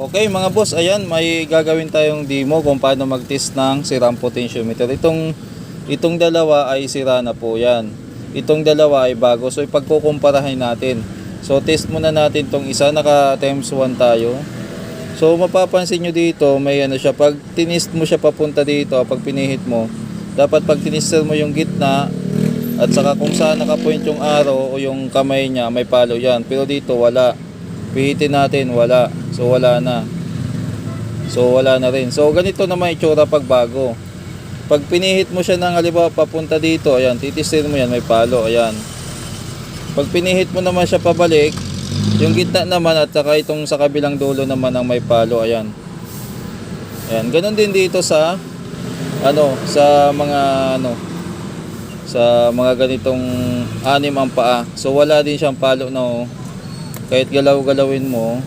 Okay mga boss, ayan may gagawin tayong demo kung paano mag-test ng sirang potentiometer. Itong itong dalawa ay sira na po 'yan. Itong dalawa ay bago. So ipagkukumparahin natin. So test muna natin tong isa naka times 1 tayo. So mapapansin nyo dito, may ano siya pag tinist mo siya papunta dito, pag pinihit mo, dapat pag tinister mo yung gitna at saka kung saan nakapoint yung arrow o yung kamay niya, may palo yan. Pero dito wala. Pihitin natin, wala. So wala na. So wala na rin. So ganito naman itsura pag bago. Pag pinihit mo siya ng halimbawa papunta dito, ayan, titistir mo yan, may palo, ayan. Pag pinihit mo naman siya pabalik, yung gitna naman at saka itong sa kabilang dulo naman ang may palo, ayan. Ayan, ganun din dito sa ano, sa mga ano, sa mga ganitong anim ang paa. So wala din siyang palo na oh. Kahit galaw-galawin mo,